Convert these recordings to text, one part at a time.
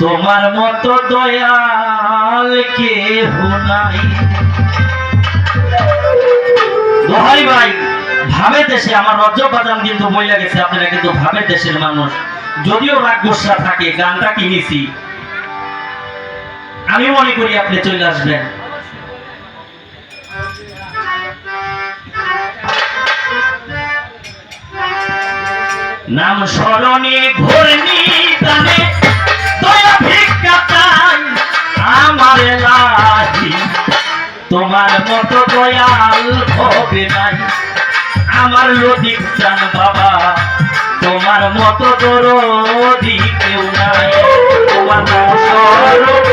তোমার মতো দয়াল কে নাই। দোহাই ভাই ভাবে দেশে আমার রজ বাজান কিন্তু মহিলা গেছে, আপনারা কিন্তু ভাবে দেশের মানুষ। যদিও রাগ গোসা থাকে, গানটা কিনেছি। আমি মনে করি আপনি চলে আসবেন। নাম স্মরণে ঘূর্ণি টানে, দয়া ভিক্ষা চাই আমার লাহি। তোমার মতো দয়াল হবে নাই। আমার লদিক চান বাবা, তোমার মতো দরদি কেউ নাই। তোমার নাম স্মরণে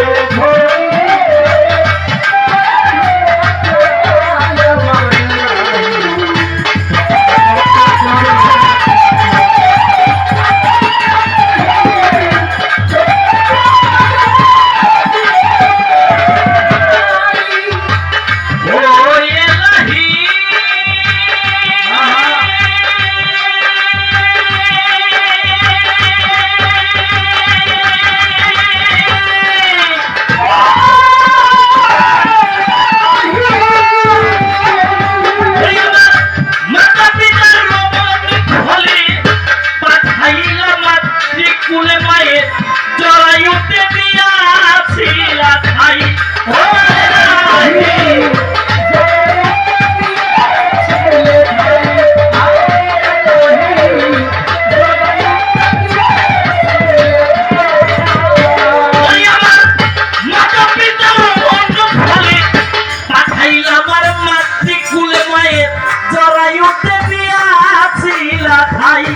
জরায়ুতে দিয়াছিলা ঠাই